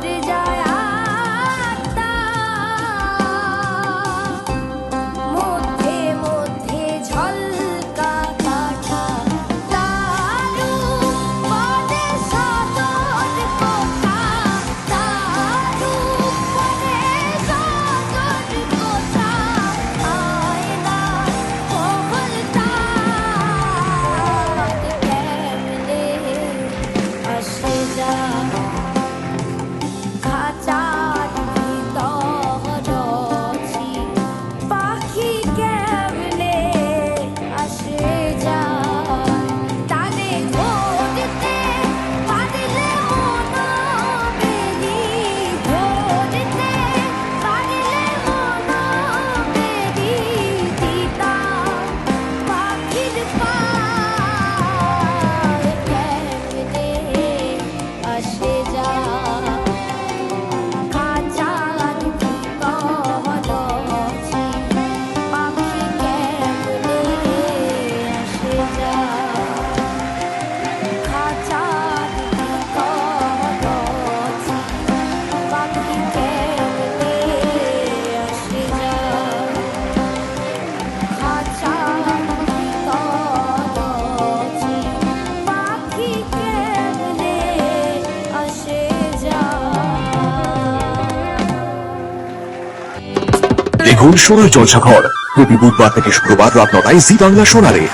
body Bye. ঘুম সোনার জলসাঘর। প্রতি বুধবার থেকে শুক্রবার রাত নটায় জি বাংলা সোনারে।